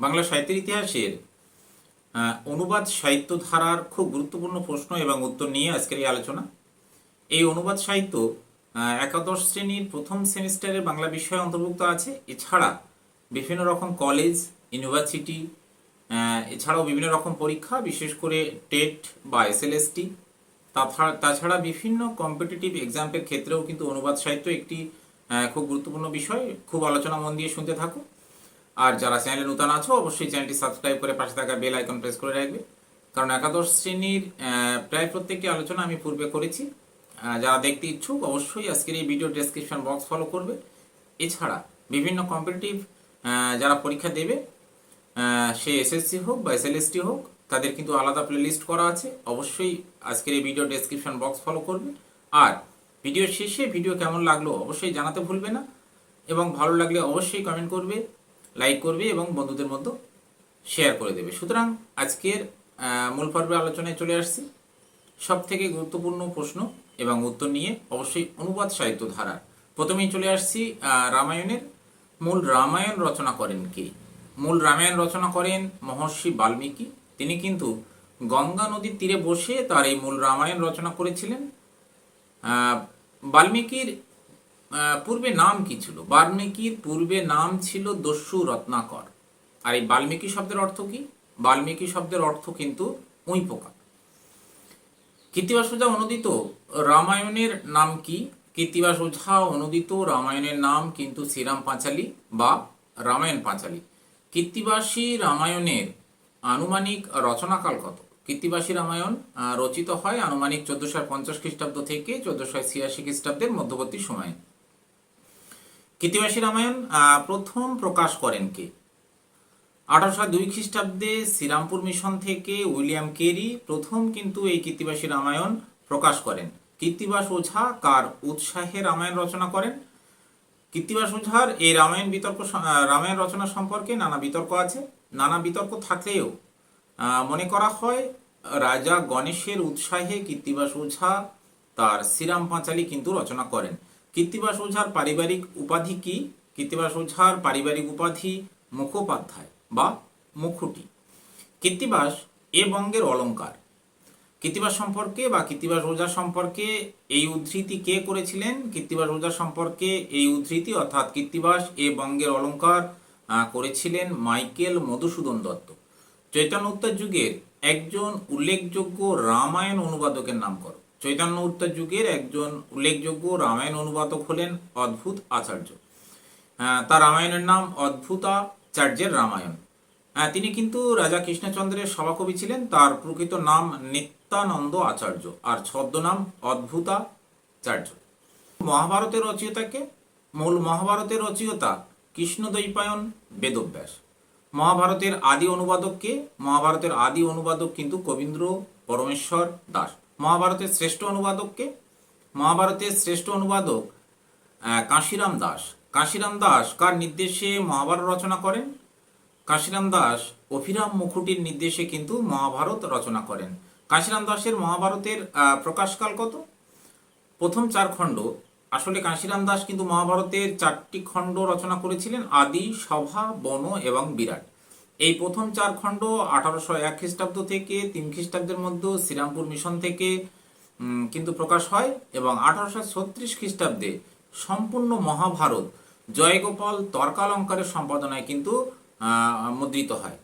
বাংলা সাহিত্যের ইতিহাসের অনুবাদ সাহিত্য ধারার খুব গুরুত্বপূর্ণ প্রশ্ন এবং উত্তর নিয়ে আজকের এই আলোচনা। এই অনুবাদ সাহিত্য একাদশ শ্রেণির প্রথম সেমিস্টারের বাংলা বিষয়ে অন্তর্ভুক্ত আছে। এছাড়া বিভিন্ন রকম কলেজ, ইউনিভার্সিটি এছাড়াও বিভিন্ন রকম পরীক্ষা, বিশেষ করে টেট বা এসএলএসটি তাছাড়া তাছাড়া বিভিন্ন কম্পিটিটিভ এক্সামের ক্ষেত্রেও কিন্তু অনুবাদ সাহিত্য একটি খুব গুরুত্বপূর্ণ বিষয়। খুব আলোচনা মন দিয়ে শুনতে থাকো আর যারা চ্যানেলে নতুন আছো, অবশ্যই চ্যানেলটি সাবস্ক্রাইব করে পাশে থাকা বেল আইকন প্রেস করে রাখবে। কারণ একাদশ শ্রেণির প্রায় প্রত্যেকটি আলোচনা আমি পূর্বে করেছি। যারা দেখতে ইচ্ছুক, অবশ্যই আজকের এই ভিডিও ডেসক্রিপশন বক্স ফলো করবে। এছাড়া বিভিন্ন কম্পিটিটিভ যারা পরীক্ষা দেবে সে এসএসসি হোক বা এসএলএসটি হোক, তাদের কিন্তু আলাদা প্লেলিস্ট করা আছে। অবশ্যই আজকের এই ভিডিও ডেসক্রিপশন বক্স ফলো করবে। আর ভিডিও শেষে ভিডিও কেমন লাগল, অবশ্যই জানাতে ভুলবে না। এবং ভালো লাগলে অবশ্যই কমেন্ট করবে। লাইক করবে এবং বন্ধুদের মধ্যে শেয়ার করে দেবে। সুতরাং আজকের মূল পর্বে আলোচনায় চলে আসছি। সব থেকে গুরুত্বপূর্ণ প্রশ্ন এবং উত্তর নিয়ে অবশ্যই অনুবাদ সাহিত্য ধারা প্রথমেই চলে আসছি রামায়ণের। মূল রামায়ণ রচনা করেন কে? মূল রামায়ণ রচনা করেন মহর্ষি বাল্মীকি। তিনি কিন্তু গঙ্গা নদীর তীরে বসে তার এই মূল রামায়ণ রচনা করেছিলেন। বাল্মীকির পূর্বে নাম কি ছিল? বাল্মীকির পূর্বে নাম ছিল দস্যু রত্নাকর। আর এই বাল্মীকি শব্দের অর্থ কি? বাল্মীকি শব্দের অর্থ কিন্তু উই পোকা। কৃত্তিবাস ওঝা অনুদিত রামায়ণের নাম কি? কৃত্তিবাস ওঝা অনুদিত রামায়ণের নাম কিন্তু শ্রীরাম পাঁচালী বা রামায়ণ পাঁচালী। কৃত্তিবাসী রামায়ণের আনুমানিক রচনাকাল কত? কৃত্তিবাসী রামায়ণ রচিত হয় আনুমানিক চোদ্দশো পঞ্চাশ খ্রিস্টাব্দ থেকে চোদ্দশো ছিয়াশি খ্রিস্টাব্দের মধ্যবর্তী সময়ে। কৃত্তিবাসী রামায়ণ প্রথম প্রকাশ করেন কে? আঠারোশো দুই খ্রিস্টাব্দে শ্রীরামপুর মিশন থেকে উইলিয়াম কেরি প্রথম কিন্তু এই কৃত্তিবাসী রামায়ণ প্রকাশ করেন। কৃত্তিবাস ওঝা কার উৎসাহে রামায়ণ রচনা করেন? কৃত্তিবাস ওঝার এই রামায়ণ বিতর্ক রামায়ণ রচনা সম্পর্কে নানা বিতর্ক আছে। নানা বিতর্ক থাকলেও মনে করা হয়, রাজা গণেশের উৎসাহে কৃত্তিবাস ওঝা তার শ্রীরাম পাঁচালী কিন্তু রচনা করেন। কৃত্তিবাস ওঝার পারিবারিক উপাধি কি? কৃত্তিবাস ওঝার পারিবারিক উপাধি মুখোপাধ্যায় বা মুখুটি। কৃত্তিবাস এ বঙ্গের অলংকার কৃত্তিবাস সম্পর্কে বা কৃত্তিবাস ওঝা সম্পর্কে এই উদ্ধৃতি কে করেছিলেন? কৃত্তিবাস ওঝা সম্পর্কে এই উদ্ধৃতি অর্থাৎ কৃত্তিবাস এ বঙ্গের অলংকার আহ, করেছিলেন মাইকেল মধুসূদন দত্ত। চৈতন্য উত্তর যুগের একজন উল্লেখযোগ্য রামায়ণ অনুবাদকের নাম করো চৈতন্য উত্তর যুগের একজন উল্লেখযোগ্য রামায়ণ অনুবাদক হলেন অদ্ভুত আচার্য। তার রামায়ণের নাম অদ্ভুতাচার্যের রামায়ণ। তিনি কিন্তু রাজা কৃষ্ণচন্দ্রের সভাকবি ছিলেন, তার প্রকৃত নাম নিত্যানন্দ আচার্য, আর ছদ্মনাম অদ্ভুতাচার্য। মহাভারতের রচয়িতাকে, মূল মহাভারতের রচয়িতা কৃষ্ণদ্বৈপায়ন বেদব্যাস। মহাভারতের আদি অনুবাদককে, মহাভারতের আদি অনুবাদক কিন্তু কবীন্দ্র পরমেশ্বর দাস। মহাভারতের শ্রেষ্ঠ অনুবাদককে? মহাভারতের শ্রেষ্ঠ অনুবাদক কাশিরাম দাস। কাশিরাম দাস কার নির্দেশে মহাভারত রচনা করেন? কাশিরাম দাস অভিরাম মুখুটির নির্দেশে কিন্তু মহাভারত রচনা করেন। কাশিরাম দাসের মহাভারতের প্রকাশকাল কত? প্রথম চার খণ্ড। আসলে কাশিরাম দাস কিন্তু মহাভারতের চারটি খণ্ড রচনা করেছিলেন, আদি, সভা, বন এবং বিরাট। এই প্রথম চার খণ্ড আঠারোশো এক খ্রিস্টাব্দ থেকে তিন খ্রিস্টাব্দের মধ্যে শ্রীরামপুর মিশন থেকে কিন্তু প্রকাশ হয় এবং আঠারোশো ছত্রিশ খ্রিস্টাব্দে সম্পূর্ণ মহাভারত জয়গোপাল তর্কালঙ্কারের সম্পাদনায় কিন্তু মুদ্রিত হয়।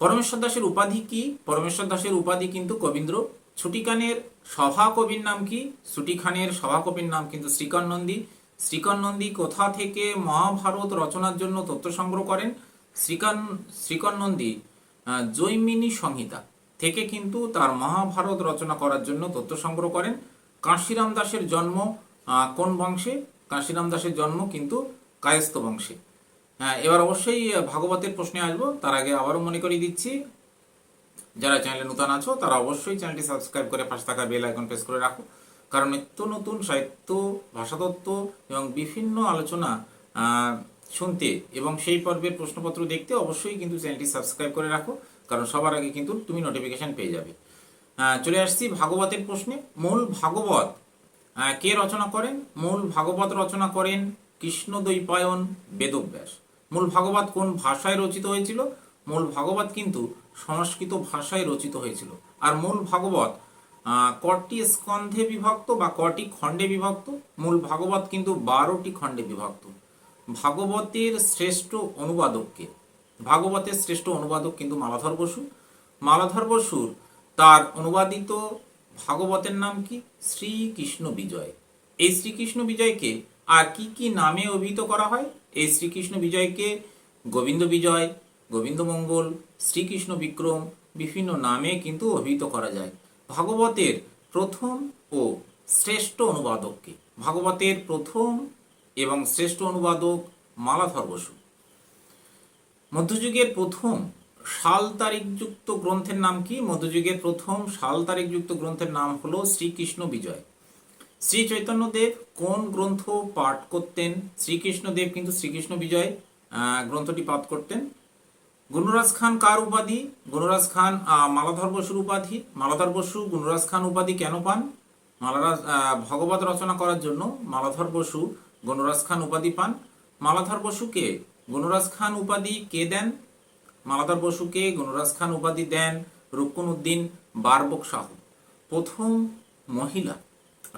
পরমেশ্বর দাসের উপাধি কি? পরমেশ্বর দাসের উপাধি কিন্তু কবীন্দ্র ছুটিখানের সভাকবির নাম কি? ছুটিখানের সভাকবির নাম কিন্তু শ্রীকর নন্দী শ্রীকর নন্দী কোথা থেকে মহাভারত রচনার জন্য তথ্য সংগ্রহ করেন? শ্রীকান নন্দী জৈমিনী সংহিতা থেকে কিন্তু তার মহাভারত রচনা করার জন্য তথ্য সংগ্রহ করেন। কাশিরাম দাসের জন্ম কোন বংশে? কাশিরাম দাসের জন্ম কিন্তু কায়স্থ বংশে। হ্যাঁ এবার অবশ্যই ভাগবতের প্রশ্নে আসব। তার আগে আবারও মনে করিয়ে দিচ্ছি, যারা চ্যানেলে নতুন আছো, তারা অবশ্যই চ্যানেলটি সাবস্ক্রাইব করে পাশে থাকা বেল আইকন প্রেস করে রাখো। কারণ নিত্য নতুন সাহিত্য, ভাষাতত্ত্ব এবং বিভিন্ন আলোচনা শুনতে এবং সেই পর্বের প্রশ্নপত্র দেখতে অবশ্যই কিন্তু চ্যানেলটি সাবস্ক্রাইব করে রাখো, কারণ সবার আগে কিন্তু তুমি নোটিফিকেশন পেয়ে যাবে। চলে আসছি ভাগবতের প্রশ্নে। মূল ভাগবত কে রচনা করেন? মূল ভাগবত রচনা করেন কৃষ্ণদ্বৈপায়ন বেদব্যাস। মূল ভাগবত কোন ভাষায় রচিত হয়েছিল? মূল ভাগবত কিন্তু সংস্কৃত ভাষায় রচিত হয়েছিল। আর মূল ভাগবত কটি স্কন্ধে বিভক্ত বা কটি খণ্ডে বিভক্ত? মূল ভাগবত কিন্তু বারোটি খণ্ডে বিভক্ত। ভাগবতের শ্রেষ্ঠ অনুবাদককে ভাগবতের শ্রেষ্ঠ অনুবাদক কিন্তু মালাধর বসু। মালাধর বসুর তার অনুবাদিত ভাগবতের নাম কি? শ্রীকৃষ্ণ বিজয়। এই শ্রীকৃষ্ণ বিজয়কে আর কি কি নামে অভিহিত করা হয়? এই শ্রীকৃষ্ণ বিজয়কে গোবিন্দ বিজয়, গোবিন্দ মঙ্গল, শ্রীকৃষ্ণ বিক্রম বিভিন্ন নামে কিন্তু অভিহিত করা যায়। ভাগবতের প্রথম ও শ্রেষ্ঠ অনুবাদককে ভাগবতের প্রথম এবং শ্রেষ্ঠ অনুবাদক মালাধর বসু মধ্যযুগের প্রথম সাল তারিখযুক্ত গ্রন্থের নাম কি? মধ্যযুগের প্রথম সাল তারিখযুক্ত গ্রন্থের নাম হল শ্রীকৃষ্ণ বিজয়। শ্রী চৈতন্যদেব কোন গ্রন্থ পাঠ করতেন? শ্রীকৃষ্ণদেব কিন্তু শ্রীকৃষ্ণ বিজয় গ্রন্থটি পাঠ করতেন। গুণরাজ খান কার উপাধি? গুণরাজ খান মালাধর বসুর উপাধি। মালাধর বসু গুণরাজ খান উপাধি কেন পান? মালারাজ ভগবত রচনা করার জন্য মালাধর বসু গুণরাজ খান উপাধি পান। মালাধর বসুকে গুণরাজ খান উপাধি কে দেন? মালাধর বসুকে গুণরাজ খান উপাধি দেন রুকুন উদ্দিন বারবক শাহ প্রথম মহিলা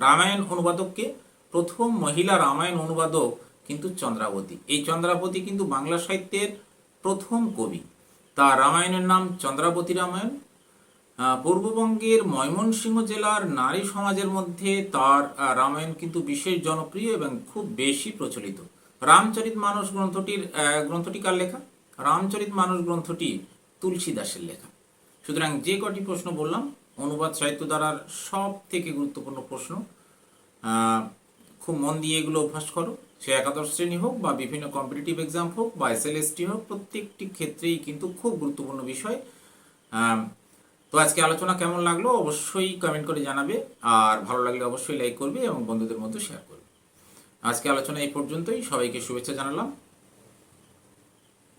রামায়ণ অনুবাদককে প্রথম মহিলা রামায়ণ অনুবাদক কিন্তু চন্দ্রাবতী। এই চন্দ্রাবতী কিন্তু বাংলা সাহিত্যের প্রথম কবি। তার রামায়ণের নাম চন্দ্রাবতী রামায়ণ। পূর্ববঙ্গের ময়মনসিংহ জেলার নারী সমাজের মধ্যে তার রামায়ণ কিন্তু বিশেষ জনপ্রিয় এবং খুব বেশি প্রচলিত। রামচরিত মানস গ্রন্থটির গ্রন্থটি কার লেখা? রামচরিত মানস গ্রন্থটি তুলসী দাসের লেখা। সুতরাং যে কটি প্রশ্ন বললাম, অনুবাদ সাহিত্য দ্বারার সব থেকে গুরুত্বপূর্ণ প্রশ্ন খুব মন দিয়ে এগুলো অভ্যাস করো। সে একাদশ শ্রেণি হোক বা বিভিন্ন কম্পিটিটিভ এক্সাম হোক বা এসএলএসটি হোক, প্রত্যেকটি ক্ষেত্রেই কিন্তু খুব গুরুত্বপূর্ণ বিষয়। তো আজকে আলোচনা কেমন লাগল অবশ্যই কমেন্ট করে জানাবে। আর ভালো লাগলে অবশ্যই লাইক করবে এবং বন্ধুদের মধ্যে শেয়ার করবে। আজকে আলোচনা এই পর্যন্তই। সবাইকে শুভেচ্ছা জানালাম।